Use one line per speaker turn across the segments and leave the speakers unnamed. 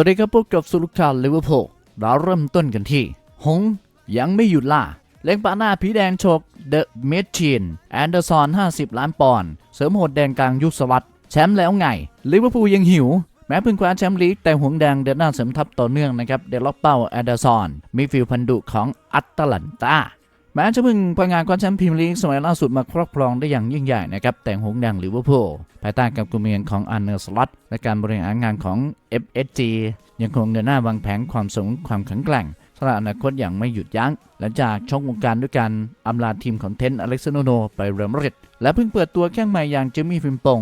วัสดีครับพบกับสุลุกข่าวลิเวอร์พูลเราเริ่มต้นกันที่ หง ยังไม่หยุดล่า เล็งปาหน้าผีแดงชกเดอะเมชินแอนเดอร์สัน50 ล้านปอนด์เสริมโหดแดงกลางยุคสวัสด์แชมป์แล้วไงลิเวอร์พูลยังหิว แม้เพิ่งคว้าแชมป์ลีก แต่หงแดงเดินหน้าเสริมทัพต่อเนื่องนะครับ เดล็อกเป้าแอนเดอร์สันมีฟิลพันดุของอัตตลันตา แม้จะเพิ่งพังงานคว้าแชมป์พรีเมียร์ลีกสมัยล่าสุดมาครอบครองได้อย่างยิ่งใหญ่นะครับแต่งหงส์แดงลิเวอร์พูลภายใต้การกุมเมืองของอันเนอร์สล็อตและการบริหารงานของ FSG ยังคงเดินหน้าวางแผนความสูงความแข็งแกร่งสำหรับอนาคตอย่างไม่หยุดยัง้ง หลังจากชกวงการด้วยการอำลาทีมของเทนอเล็กซานโนไปเรอัลมาดริดและเพิ่งเปิดตัวแข้งใหม่อย่างเจมี่ฟิมปง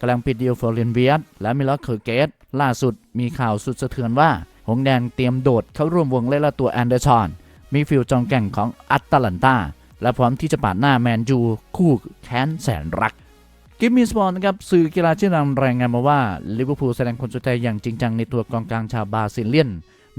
กำลังปิดดีลฟอร์เรนเวียสและมิลอสเคอร์เกตล่าสุดมีข่าวสุดสะเทือนว่า หงแดงเตรียมโดดเข้าร่วมวงเล่นละตัวแอนเดอร์ชอน มีฟิลจองแก่งของอัตแลนตาและพร้อมที่จะปาดหน้าแมนยูคู่แค้นแสนรัก กิฟมีสปอร์ตนะครับสื่อกีฬาชื่อดังรายงานมาว่าลิเวอร์พูลแสดงความสนใจอย่างจริงจังในตัวกองกลางชาวบราซิเลียน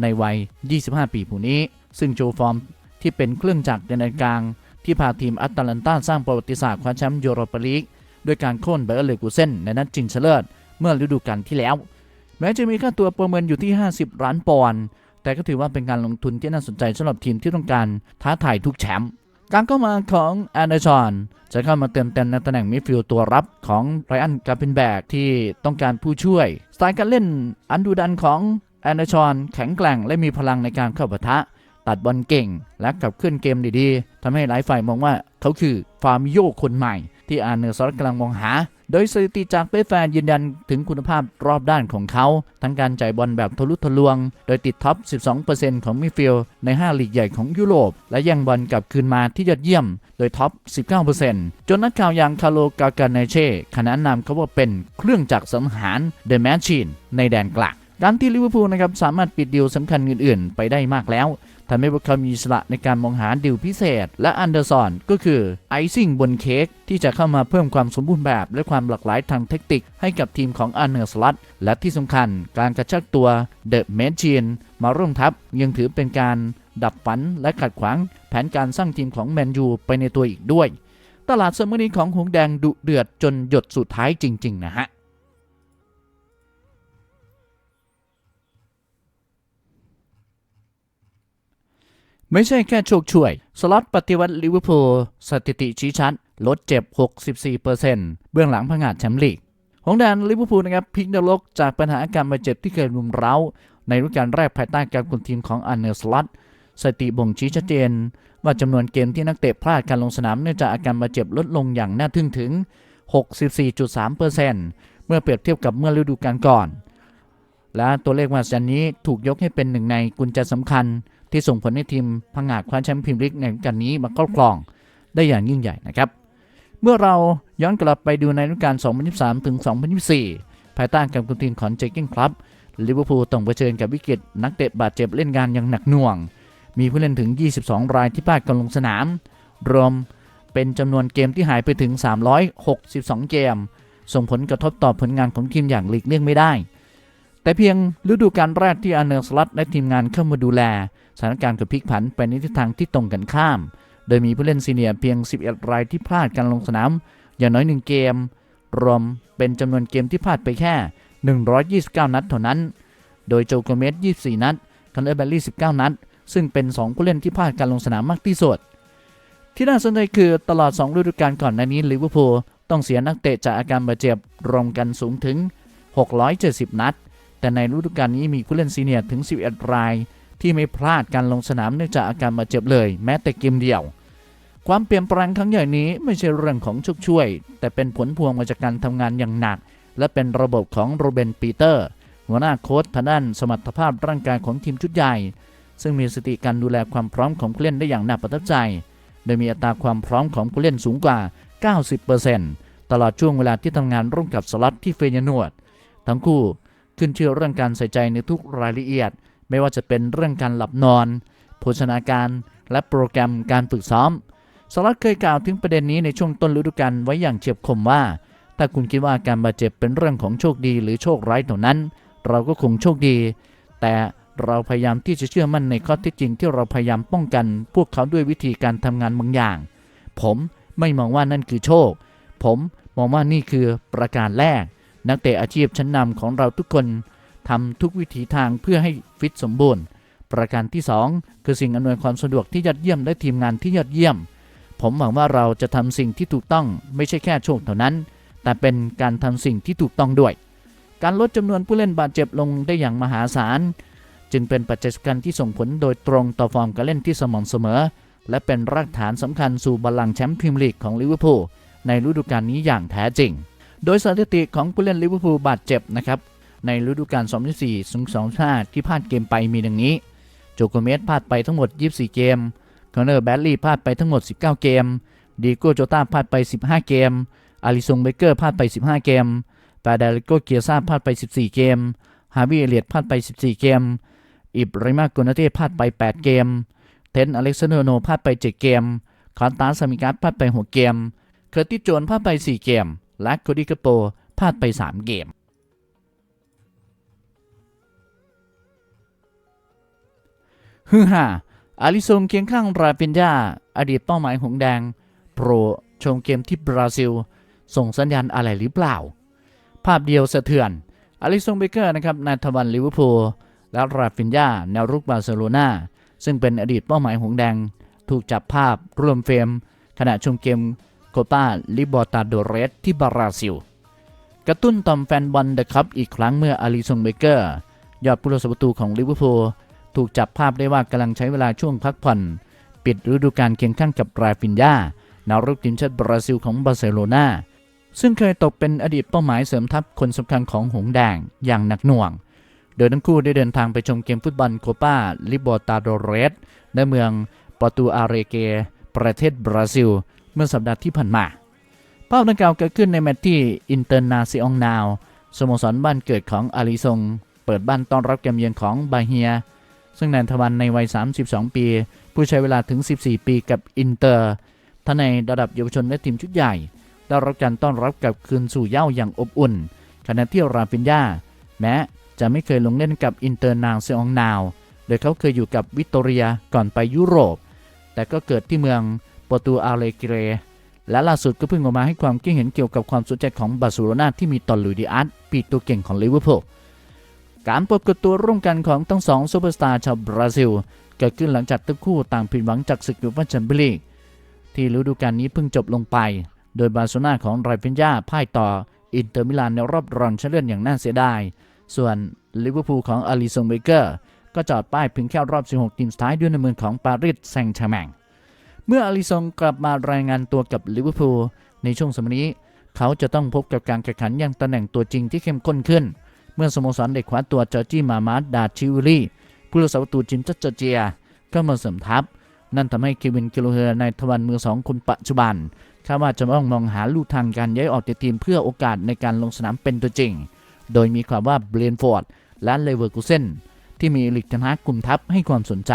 ในวัย 25 ปีผู้นี้ ซึ่งโชว์ฟอร์มที่เป็นเครื่องจักรในแดนกลางที่พาทีมอัตแลนตาสร้างประวัติศาสตร์คว้าแชมป์ยูโรปาลีกด้วยการโค่นเบอร์เลกูเซนในนัดชิงชนะเลิศเมื่อฤดูกาลที่แล้ว แม้จะมีค่าตัวประเมินอยู่ที่ 50 ล้านปอนด์ แต่ก็ถือว่าเป็นการลงทุนที่น่าสนใจสำหรับทีมที่ต้องการท้าทายทุกแชมป์การเข้ามาของแอนเดอร์ชอนจะเข้ามาเติมเต็มในตำแหน่งมิดฟิลด์ตัวรับของไรอันกาเพนแบกที่ต้องการผู้ช่วย สไตล์การเล่นอันดูดันของแอนเดอร์ชอนแข็งแกร่งและมีพลังในการเข้าปะทะ ตัดบอลเก่ง และขับเคลื่อนเกมดีๆทำให้หลายฝ่ายมองว่าเขาคือฟาร์มิโยคนใหม่ ที่อาร์เนอร์ซอสกำลังมองหา โดยสถิติจากเปแฟนยืนยันถึงคุณภาพรอบด้านของเขา ทั้งการจ่ายบอลแบบทะลุทะลวง โดยติดท็อป 12%ของมิฟิลใน 5 ลีกใหญ่ของยุโรป และย่งบอลกลับคืนมาที่ยอดเยี่ยม โดยท็อป 19%จนนักข่าวอย่างคาโลกากาเนเช่ขนานนามเขาว่าเป็นเครื่องจักรสังหารเดอะแมชชีนในแดนกลางการที่ลิเวอร์พูลนะครับสามารถปิดดีลสำคัญอื่นๆ ไปได้มากแล้ว ทำให้พวกเขามีอิสระในการมองหาดิวพิเศษ และอันเดอร์สันก็คือไอซิ่งบนเค้กที่จะเข้ามาเพิ่มความสมบูรณ์แบบ และความหลากหลายทางเทคนิคให้กับทีมของอันเนอร์สลัดและที่สำคัญการกระชักตัวเดอะเมชินมาร่วมทัพยังถือเป็นการดับฝันและขัดขวางแผนการสร้างทีมของแมนยูไปในตัวอีกด้วย ตลาดซัมเมอนี้ของหงแดงดุเดือดจนหยดสุดท้ายจริง ๆ นะฮะ ไม่ใช่แค่โชคช่วย สล็อตปฏิวัติลิเวอร์พูลสถิติชี้ชัด ลดเจ็บ 64%เบื้องหลังพังาดแชมป์ลีก ของแดนลิเวอร์พูลนะครับพิกนรกจากปัญหาอาการบาดเจ็บที่เคยรุมเร้า ในฤดูกาลแรกภายใต้การคุมทีมของอันเนอร์สล็อตสถิติบ่งชี้ชัดเจน ว่าจำนวนเกมที่นักเตะพลาดการลงสนามเนื่องจากอาการบาดเจ็บลดลงอย่างน่าทึ่งถึง 64.3%เมื่อเปรียบเทียบกับเมื่อฤดูกาลก่อน และตัวเลขมาสันนี้ถูกยกให้เป็นหนึ่งในกุญแจสำคัญ ที่ส่งผลให้ทีมพังงาดคว้าแชมป์พรีเมียร์ลีกในฤดูกาลนี้มาครอบครองได้อย่างยิ่งใหญ่นะครับ เมื่อเราย้อนกลับไปดูในฤดูกาล 2023 ถึง 2024 ภายใต้การคุมทีมของเจกิ้งคลับลิเวอร์พูลต้องเผชิญกับวิกฤตนักเตะบาดเจ็บเล่นงานอย่างหนักหน่วง มีผู้เล่นถึง 22 รายที่พลาดการลงสนาม รวมเป็นจำนวนเกมที่หายไปถึง 362 เกม ส่งผลกระทบต่อผลงานของทีมอย่างหลีกเลี่ยงไม่ได้ แต่เพียงฤดูกาลแรกที่อาร์เนอร์สลัตและทีมงานเข้ามาดูแล สถานการณ์กับพลิกผันไปในทิศทางที่ตรงกันข้าม โดยมีผู้เล่นซีเนียร์เพียง 11 รายที่พลาดการลงสนาม อย่างน้อย 1 เกม รวมเป็นจำนวนเกมที่พลาดไปแค่ 129 นัดเท่านั้น โดยโจโกเมส 24 นัดคอนเนอร์แบลลี่ 19 นัด ซึ่งเป็น 2 ผู้เล่นที่พลาดการลงสนามมากที่สุด ที่น่าสนใจคือตลอด 2 ฤดูกาลก่อนหน้านี้ลิเวอร์พูลต้องเสียนักเตะจากอาการบาดเจ็บรวมกันสูงถึง 670 นัด แต่ในฤดูกาลนี้มีผู้เล่นซีเนียร์ถึง 11 ราย ที่ไม่พลาดการลงสนามเนื่องจากอาการบาดเจ็บเลย แม้แต่เกมเดียว ความเปลี่ยนแปลงครั้งใหญ่นี้ไม่ใช่เรื่องของชุกช่วย แต่เป็นผลพวงมาจากการทำงานอย่างหนัก และเป็นระบบของโรเบนปีเตอร์ หัวหน้าโค้ชทางด้านสมรรถภาพร่างกายของทีมชุดใหญ่ ซึ่งมีสติการดูแลความพร้อมของผู้เล่นได้อย่างน่าประทับใจ โดยมีอัตราความพร้อมของผู้เล่นสูงกว่า 90%ตลอดช่วงเวลาที่ทำงานร่วมกับสล็อตที่เฟยนวดทั้งคู่ ขึ้นชื่อเรื่องการใส่ใจในทุกรายละเอียด ไม่ว่าจะเป็นเรื่องการหลับนอน โภชนาการ และโปรแกรมการฝึกซ้อมสลัดเคยกล่าวถึงประเด็นนี้ในช่วงต้นฤดูกาลไว้อย่างเฉียบคมว่า ถ้าคุณคิดว่าการบาดเจ็บเป็นเรื่องของโชคดีหรือโชคร้ายเท่านั้น เราก็คงโชคดี แต่เราพยายามที่จะเชื่อมั่นในข้อเท็จจริงที่เราพยายามป้องกัน พวกเขาด้วยวิธีการทำงานบางอย่าง ผมไม่มองว่านั่นคือโชค ผมมองว่านี่คือประการแรก นักเตะอาชีพชั้นนำของเราทุกคนทำทุกวิถีทางเพื่อให้ฟิตสมบูรณ์ ประการที่ 2 คือสิ่งอำนวยความสะดวกที่ยอดเยี่ยมและทีมงานที่ยอดเยี่ยม ผมหวังว่าเราจะทำสิ่งที่ถูกต้องไม่ใช่แค่โชคเท่านั้น แต่เป็นการทำสิ่งที่ถูกต้องด้วย การลดจำนวนผู้เล่นบาดเจ็บลงได้อย่างมหาศาลจึงเป็นปัจจัยสำคัญที่ส่งผลโดยตรงต่อฟอร์มการเล่นที่สม่ำเสมอ และเป็นรากฐานสำคัญสู่บัลลังแชมป์พรีเมียร์ลีกของลิเวอร์พูลในฤดูกาลนี้อย่างแท้จริง โดยสถิติของผู้เล่นลิเวอร์พูลบาดเจ็บนะครับในฤดูกาล 2024 2025 ที่พลาดเกมไปมีดังนี้ โจโกเมสพลาดไปทั้งหมด 24 เกม คอนเนอร์แบดลีย์พลาดไปทั้งหมด 19 เกม ดีโก้โจต้าพลาดไป 15 เกม อาริซงเบเกอร์พลาดไป 15 เกม ปาดลิโกเกียซ่าพลาดไป 14 เกม ฮาวิเอเลียตพลาดไป 14 เกม อิบริมาโกนาเต้พลาดไป 8 เกม เทนอเล็กซานเดอร์โนพลาดไป 7 เกม คอนตาสามิกัสพลาดไป 6 เกม เคอร์ติสโจนพลาดไป 4 เกม และโคดิกาโปพลาดไป 3 เกม ฮือฮาอาลิซงเคียงข้างราปินยาอดีตเป้าหมายหงแดง โปรชมเกมที่บราซิล ส่งสัญญาณอะไรหรือเปล่า ภาพเดียวสะเทือนอาลิซงเบเกอร์นะครับนายทวันลิเวอร์พูลและราฟินยาแนวรุกบาร์เซโลนาซึ่งเป็นอดีตเป้าหมายหงแดง ถูกจับภาพร่วมเฟรมขณะชมเกม โคปาลิบอตาโดเรสที่บราซิล กระตุ้นต่อมแฟนบอลเดอะคัพอีกครั้งเมื่ออาลิซงเบเกอร์ ยอดผู้รักษาประตูของลิเวอร์พูลถูกจับภาพได้ว่ากำลังใช้เวลาช่วงพักผ่อน ปิดฤดูกาลเคียงข้างกับราฟินยาแนวรุกทีมชาติบราซิลของบาร์เซโลนาซึ่งเคยตกเป็นอดีตเป้าหมายเสริมทัพคนสำคัญของหงแดงอย่างหนักหน่วง โดยทั้งคู่ได้เดินทางไปชมเกมฟุตบอลโคปาลิโบตาโดเรสในเมืองปอร์ตูอาเรเก ประเทศบราซิล เมื่อสัปดาห์ที่ผ่านมาภาพดังกล่าวเกิดขึ้นในแมตช์ที่อินเตอร์นาซิองนาวสโมสรบ้านเกิดของอาริซง เปิดบ้านต้อนรับเกมเยือนของบาเฮีย ซึ่งแนนทวันในวัย 32 ปี ผู้ใช้เวลาถึง 14 ปีกับอินเตอร์ทั้งในระดับเยาวชนและทีมชุดใหญ่ ได้รับการต้อนรับกับคืนสู่เย้าอย่างอบอุ่น ขณะที่ราฟินยาแม้จะไม่เคยลงเล่นกับอินเตอร์นาซิองนาว โดยเขาเคยอยู่กับวิตโตเรียก่อนไปยุโรป แต่ก็เกิดที่เมือง ปรตูอาเลเกเร และล่าสุดก็เพิ่งออกมาให้ความคิดเห็นเกี่ยวกับความสนใจของบาร์เซโลนาที่มีต่อลุยดิอาร์ตปีตัวเก่งของลิเวอร์พูลการปรากฏตัวร่วมกันของทั้งสองซูเปอร์สตาร์ชาวบราซิล เกิดขึ้นหลังจากทั้งคู่ต่างผิดหวังจากศึกยูฟ่าแชมเปี้ยนลีกที่ฤดูกาลนี้เพิ่งจบลงไป โดยบาร์เซโลนาของไรเฟนยาพ่ายต่ออินเตอร์มิลานในรอบรองชนะเลิศอย่างน่าเสียดาย ส่วนลิเวอร์พูลของอาริซงเบเกอร์ก็จอดป้ายเพียงแค่รอบ 16 ทีมสุดท้ายด้วยในมือของปารีสแซงต์แชร์แมง เมื่ออาริซองกลับมารายงานตัวกับลิเวอร์พูลในช่วงสมัยนี้ เขาจะต้องพบกับการแข่งขันอย่างตำแหน่งตัวจริงที่เข้มข้นขึ้น เมื่อสโมสรเด็กคว้าตัวจอร์จี้มามาร์ดาชิวิลี่ผู้รักษาประตูทีมชาติจเจียก็มาเสริมทัพ นั่นทำให้เควินกิโลเฮอร์ในทวันมือสองคนปัจจุบันคาดว่าจะต้องมองหาลู่ทางการย้ายออกจากทีมเพื่อโอกาสในการลงสนามเป็นตัวจริง โดยมีความว่าเบรนฟอร์ดและเลเวอร์กูเซนที่มีลิกทนากลุ่มทัพให้ความสนใจ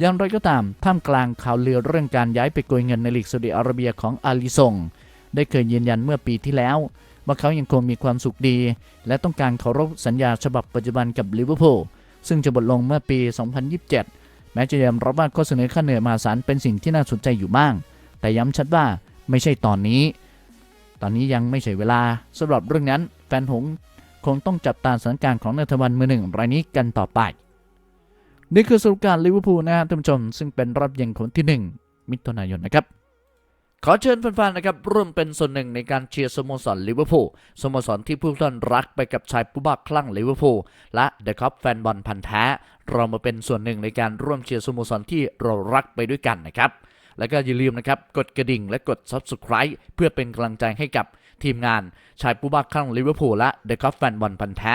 อย่างไรก็ตาม ท่ามกลางข่าวลือเรื่องการย้ายไปโกยเงินในลีกซาอุดิอาระเบียของอาลีซงได้เคยยืนยันเมื่อปีที่แล้ว ว่าเขายังคงมีความสุขดี และต้องการเคารพสัญญาฉบับปัจจุบันกับลิเวอร์พูลซึ่งจะบทลงเมื่อปี 2027 แม้จะยอมรับว่าข้อเสนอค่าเหนื่อยมหาศาลเป็นสิ่งที่น่าสนใจอยู่บ้าง แต่ย้ำชัดว่าไม่ใช่ตอนนี้ ตอนนี้ยังไม่ใช่เวลาสำหรับเรื่องนั้นแฟนหงคงต้องจับตาสถานการณ์ของนัทวันมือหนึ่งรายนี้กันต่อไป นี่คือสรุปการลิเวอร์พูลนะฮะท่านผู้ชมซึ่งเป็นรอบเย็นคนที่ 1 มิถุนายนนะครับขอเชิญแฟนๆ นะครับร่วมเป็นส่วนหนึ่งในการเชียร์สโมสรลิเวอร์พูลสโมสรที่ผู้ท่านรักไปกับชายผู้บ้าคลั่งลิเวอร์พูลและเดอะคัพแฟนบอลพันธ์แท้ เรามาเป็นส่วนหนึ่งในการร่วมเชียร์สโมสรที่เรารักไปด้วยกันนะครับ แล้วก็อย่าลืมนะครับ กดกระดิ่งและกด Subscribe เพื่อเป็นกำลังใจให้กับทีมงานชายผู้บ้าคลั่งลิเวอร์พูลและเดอะคัพแฟนบอลพันธ์แท้